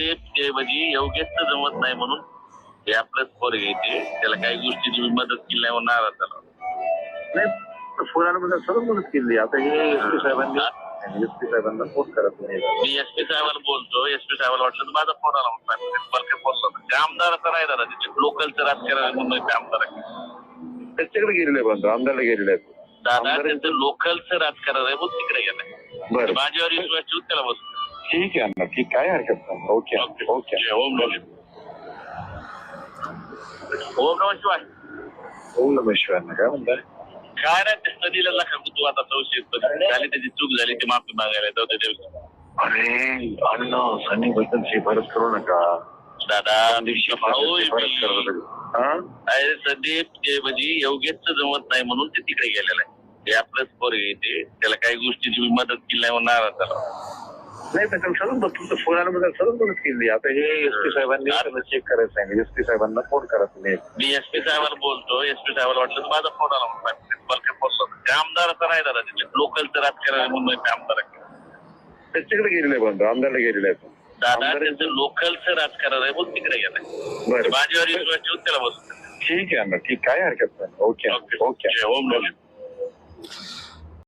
संदीप ते म्हणजे योगेश जमत नाही म्हणून हे आपलंच पोरग येते त्याला काही गोष्टी तुम्ही मदत केली नाही झाला नाही फोन आल्याबद्दल सर्व मदत केली. आता हे एस पी साहेबांनी एस पी साहेबांना फोन करा तुम्ही मी एस पी साहेबाला बोलतो. एस पी साहेबाला वाटलं तर माझा फोन आला म्हणून बोललो ते आमदाराचं नाही दादा तिथे लोकलचं राजकारण आहे म्हणून ते आमदार आहे. त्याच्याकडे गेलेले बंधू आमदारला गेलेले आहेत. दादा त्यांचं लोकलचं राजकारण आहे बोल तिकडे बरं. माझ्यावर विश्वास ठेवून त्याला बस ठीक आहे अण्णा ठीक काय हरकत नाही. Okay okay. ओम नमः शिवाय. ओम नमः शिवाय. अण्णा काय म्हणताय? काय नाही ते सनीला लखा तू आता संशयित झाली त्याची चूक झाली ती माफी मागायला जाऊ दे देव. अरे अण्णा सनी बद्दल शिफारस करू नका. दादा भाऊ आहे शिफारस मी. करू हा? अरे संदीप ते म्हणजे योगेशच जमत नाही म्हणून ते तिकडे गेलेलं आहे. ते आपलंच पोरग येते त्याला काही गोष्टी तुम्ही मदत केली नाही म्हणून नाराज झाला. नाही सर्व मदत तुमचं फोन आल्याबद्दल सर्व मदत केली. आता हे एस पी साहेबांनी चेक करायचं सांगितलं. एस पी साहेबांना फोन करा तुम्ही. मी एस पी साहेबाला बोलतो. एस पी साहेबाला वाटलं माझा फोन आला म्हणून बलके बोललो. ते आमदाराचं नाही दादा तिथे. लोकलचं राजकारण आहे म्हणून ते आमदार आहे. त्याच्याकडे गेलेले बंधू आमदारला गेलेले आहेत. दादा त्यांचं लोकलचं राजकारण आहे बोल तिकडे गेलाय बरं. माझ्यावर विश्वास ठेवून त्याला बस ठीक आहे अण्णा. ठीक काय हरकत नाही. Okay okay. ओम नमः